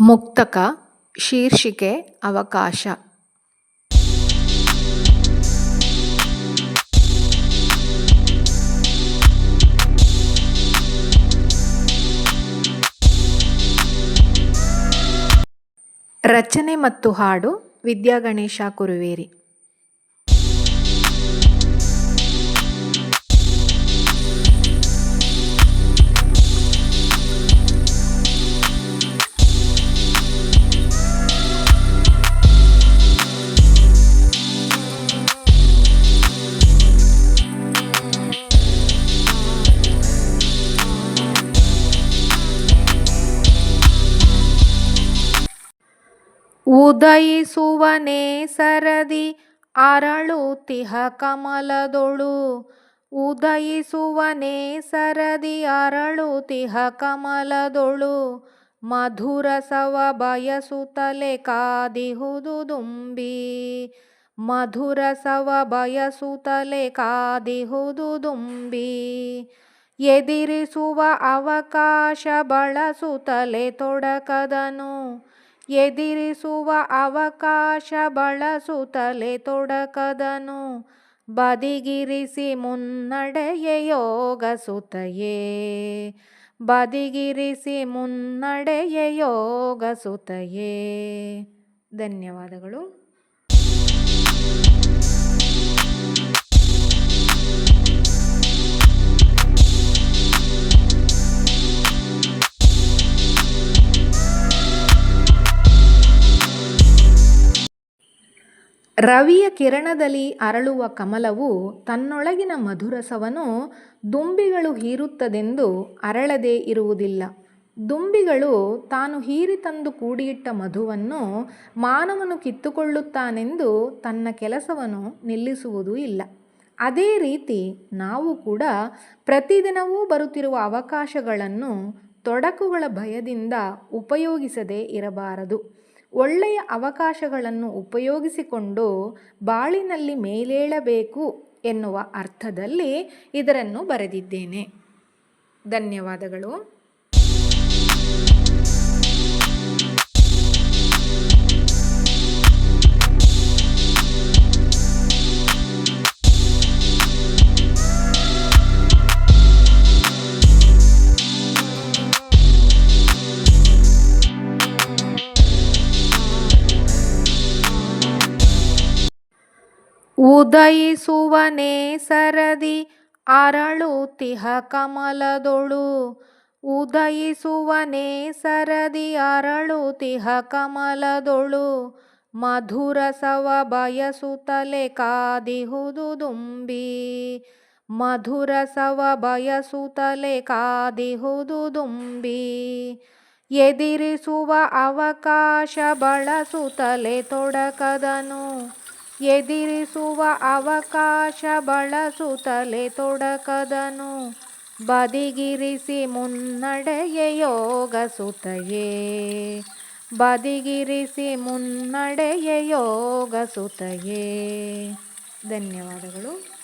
ಮುಕ್ತಕ ಶೀರ್ಷಿಕೆ ಅವಕಾಶ. ರಚನೆ ಮತ್ತು ಹಾಡು ವಿದ್ಯಾಗಣೇಶ ಕುರುವೇರಿ. ಉದಯಿಸುವನೇ ಸರದಿ ಅರಳುತಿಹ ಕಮಲದೊಳು. ಉದಯಿಸುವನೆ ಸರದಿ ಅರಳುತಿಹ ಕಮಲದೊಳು. ಮಧುರಸವ ಬಯಸುತ್ತಲೆ ಕಾದಿಹುದು ದುಂಬಿ. ಮಧುರಸವ ಬಯಸುತ್ತಲೆ ಕಾದಿಹುದು ದುಂಬಿ. ಎದಿರಿಸುವ ಅವಕಾಶ ಬಳಸುತ್ತಲೆ ತೊಡಕದನು. ಎದಿರಿಸುವ ಅವಕಾಶ ಬಳಸುತ್ತಲೇ ತೊಡಕದನು. ಬದಿಗಿರಿಸಿ ಮುನ್ನಡೆಯೆ ಯೋಗಸುತಯೇ ಬದಿಗಿರಿಸಿ ಮುನ್ನಡೆಯೆ ಯೋಗಸುತಯೇ ಧನ್ಯವಾದಗಳು. ರವಿಯ ಕಿರಣದಲ್ಲಿ ಅರಳುವ ಕಮಲವು ತನ್ನೊಳಗಿನ ಮಧುರಸವನ್ನು ದುಂಬಿಗಳು ಹೀರುತ್ತದೆಂದು ಅರಳದೆ ಇರುವುದಿಲ್ಲ. ದುಂಬಿಗಳು ತಾನು ಹೀರಿ ತಂದು ಕೂಡಿಯಿಟ್ಟ ಮಧುವನ್ನು ಮಾನವನು ಕಿತ್ತುಕೊಳ್ಳುತ್ತಾನೆಂದು ತನ್ನ ಕೆಲಸವನ್ನು ನಿಲ್ಲಿಸುವುದೂ ಇಲ್ಲ. ಅದೇ ರೀತಿ ನಾವು ಕೂಡ ಪ್ರತಿದಿನವೂ ಬರುತ್ತಿರುವ ಅವಕಾಶಗಳನ್ನು ತೊಡಕುಗಳ ಭಯದಿಂದ ಉಪಯೋಗಿಸದೇ ಇರಬಾರದು. ಒಳ್ಳೆಯ ಅವಕಾಶಗಳನ್ನು ಉಪಯೋಗಿಸಿಕೊಂಡು ಬಾಳಿನಲ್ಲಿ ಮೇಲೇಳಬೇಕು ಎನ್ನುವ ಅರ್ಥದಲ್ಲಿ ಇದರನ್ನು ಬರೆದಿದ್ದೇನೆ. ಧನ್ಯವಾದಗಳು. ಉದಯಿಸುವನೇ ಸರದಿ ಅರಳುತಿಹ ಕಮಲದೊಳು. ಉದಯಿಸುವನೇ ಸರದಿ ಅರಳುತಿಹ ಕಮಲದೊಳು. ಮಧುರಸವ ಬಯಸುತ್ತಲೆ ಕಾದಿಹುದು ದುಂಬಿ. ಮಧುರಸವ ಬಯಸುತ್ತಲೆ ಕಾದಿಹುದು ದುಂಬಿ. ಎದಿರಿಸುವ ಅವಕಾಶ ಬಳಸುತ್ತಲೆ ತೊಡಕದನು. ಎದಿರಿಸುವ ಅವಕಾಶ ಬಳಸುತ್ತಲೇ ತೊಡಕದನು. ಬದಿಗಿರಿಸಿ ಮುನ್ನಡೆಯೆ ಯೋಗಸುತಯೇ ಬದಿಗಿರಿಸಿ ಮುನ್ನಡೆಯೆ ಯೋಗಸುತಯೇ ಧನ್ಯವಾದಗಳು.